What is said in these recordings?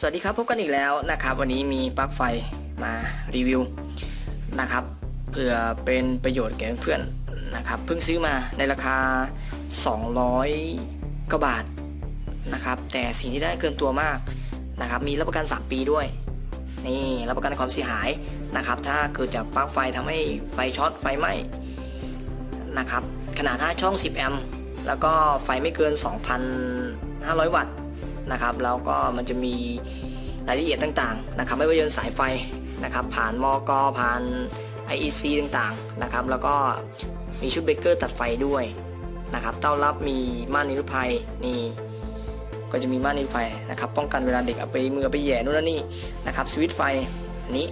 สวัสดีครับพบกันอีกแล้วนะครับ วันนี้มีปลั๊กไฟมารีวิวนะครับเพื่อเป็นประโยชน์แก่เพื่อนๆนะครับเพิ่งซื้อมาในราคา 200กว่าบาทนะครับแต่สิ่งที่ได้เกินตัวมากนะครับมีรับประกัน 3 ปีด้วยนี่รับประกันความเสียหายนะครับ ถ้าเกิดจากปลั๊กไฟทำให้ไฟช็อตไฟไหม้นะครับขนาด5ช่อง 10 แอมป์แล้วก็ไฟไม่เกิน 2,500 วัตต์ นะครับแล้วก็มันจะมีรายละเอียดต่างๆนะครับไม่ว่าจะเป็นสายไฟนะครับผ่านมอกผ่าน IEC ต่างๆนะครับแล้วก็มีชุดเบรกเกอร์ตัดไฟด้วยนะครับเต้ารับมีม่านนิรภัยนี่ก็จะมีม่านนิรภัยนะครับป้องกันเวลาเด็กเอาไปมือไปแย่นู่นนนนี่นะครับสวิตไฟอันนี้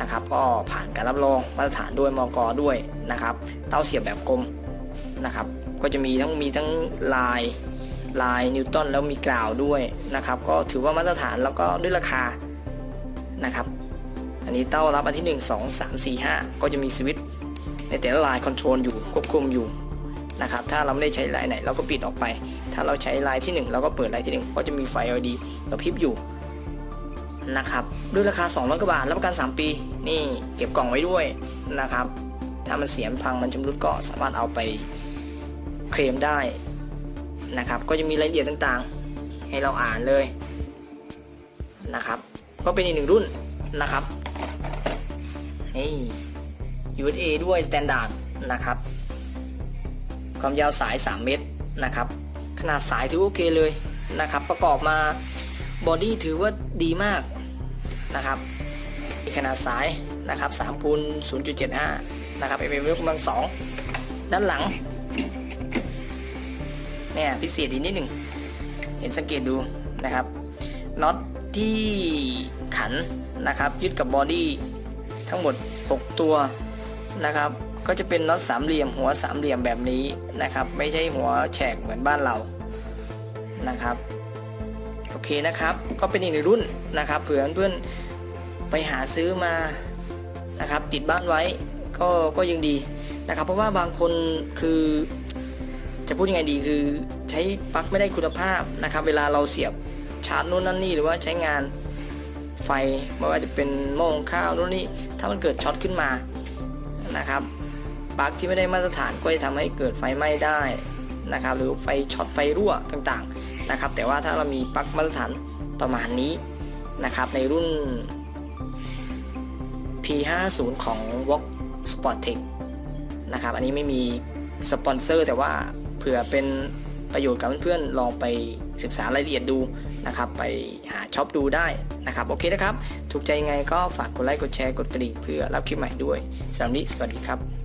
นะครับก็ผ่านการรับรองมาตรฐานด้วยมอกด้วยนะครับเต้าเสียบแบบกลมนะครับก็จะมีทั้งมีทั้งลาย ลายนิวตันแล้วมีกล่าวด้วยนะครับ ก็ถือว่ามาตรฐานแล้วก็ด้วยราคานะครับ อันนี้เต้ารับอันที่ 1 2 3 4 5 ก็จะมีสวิตช์ในแต่ละลายคอนโทรลอยู่ควบคุมอยู่นะครับถ้าเราไม่ได้ใช้ลายไหนเราก็ปิดออกไป ถ้าเราใช้ลายที่ 1 เราก็เปิดลายที่ 1 ก็จะมีไฟ LED กระพริบอยู่นะครับด้วยราคา 200กว่าบาทรับประกัน 3 ปี นี่เก็บกล่องไว้ด้วยนะครับ ถ้ามันเสียมพังมันชำรุดก็สามารถเอาไปเคลมได้ นะครับ ก็จะมีรายละเอียดต่างๆ ให้เราอ่านเลยนะครับ ก็เป็นอีกหนึ่งรุ่นนะครับนี่ USA ด้วย Standard นะครับ ความยาวสาย 3 เมตรนะครับ ขนาดสายถือว่าโอเคเลยนะครับ ประกอบมาบอดี้ถือว่าดีมากนะครับมีขนาดสายนะครับ3คูณ0.75 นะครับ mm ยกกำลัง2ด้านหลัง เนี่ยพิเศษอีกนิดหนึ่งเห็นสังเกตดูนะครับน็อตที่ขันนะครับ ยึดกับบอดี้ทั้งหมด 6 ตัวนะครับ ก็จะเป็นน็อตสามเหลี่ยมหัวสามเหลี่ยมแบบนี้นะครับ ไม่ใช่หัวแฉกเหมือนบ้านเรานะครับโอเคนะครับ ก็เป็นอีกหนึ่งรุ่นนะครับเผื่อเพื่อนไปหาซื้อมานะครับ ติดบ้านไว้ก็ก็ยังดีนะครับ เพราะว่าบางคนคือ จะพูดยังไงดีคือใช้ปลั๊กไม่ได้คุณภาพนะครับ เวลาเราเสียบชาร์จนู่นนั่นนี่หรือว่าใช้งานไฟไม่ว่าจะเป็นหม้อข้าวนู่นนี่ถ้ามันเกิดช็อตขึ้นมานะครับปลั๊กที่ไม่ได้มาตรฐานก็จะทำให้เกิดไฟไหม้ได้นะครับหรือไฟช็อตไฟรั่วต่างๆนะครับ แต่ว่าถ้าเรามีปลั๊กมาตรฐานประมาณนี้นะครับ ในรุ่น P50 ของ Vox Sporttech นะครับ อันนี้ไม่มีสปอนเซอร์แต่ว่า เผื่อเป็นประโยชน์กับเพื่อนๆลองไปศึกษารายละเอียดดูนะครับ ไปหาช็อปดูได้นะครับ โอเคนะครับ ถูกใจยังไงก็ฝากกดไลค์กดแชร์กดกระดิ่งเพื่อรับคลิปใหม่ด้วยสำหรับวันนี้สวัสดีครับ